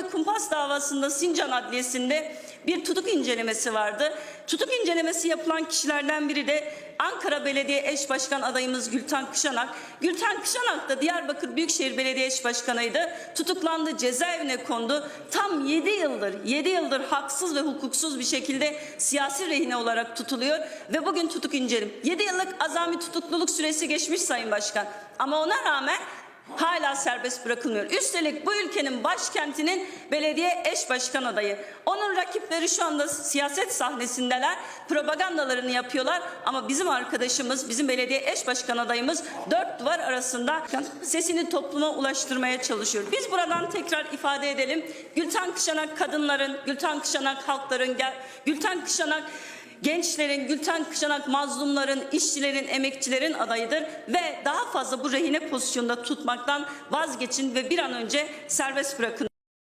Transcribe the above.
Azami Kumpas davasında Sincan Adliyesi'nde bir tutuk incelemesi vardı. Tutuk incelemesi yapılan kişilerden biri de Ankara Belediye Eş Başkan adayımız Gülten Kışanak. Gülten Kışanak da Diyarbakır Büyükşehir Belediye Eş Başkanıydı. Tutuklandı, cezaevine kondu. Tam 7 yıldır, 7 yıldır haksız ve hukuksuz bir şekilde siyasi rehine olarak tutuluyor ve bugün tutuk incelim. 7 yıllık azami tutukluluk süresi geçmiş Sayın Başkan. Ama ona rağmen hala serbest bırakılmıyor. Üstelik bu ülkenin başkentinin belediye eş başkan adayı. Onun rakipleri şu anda siyaset sahnesindeler. Propagandalarını yapıyorlar ama bizim arkadaşımız, bizim belediye eş başkan adayımız dört duvar arasında sesini topluma ulaştırmaya çalışıyor. Biz buradan tekrar ifade edelim. Gülten Kışanak kadınların, Gülten Kışanak halkların, Gülten Kışanak gençlerin, Gülten Kışanak mazlumların, işçilerin, emekçilerin adayıdır ve daha fazla bu rehine pozisyonda tutmaktan vazgeçin ve bir an önce serbest bırakın.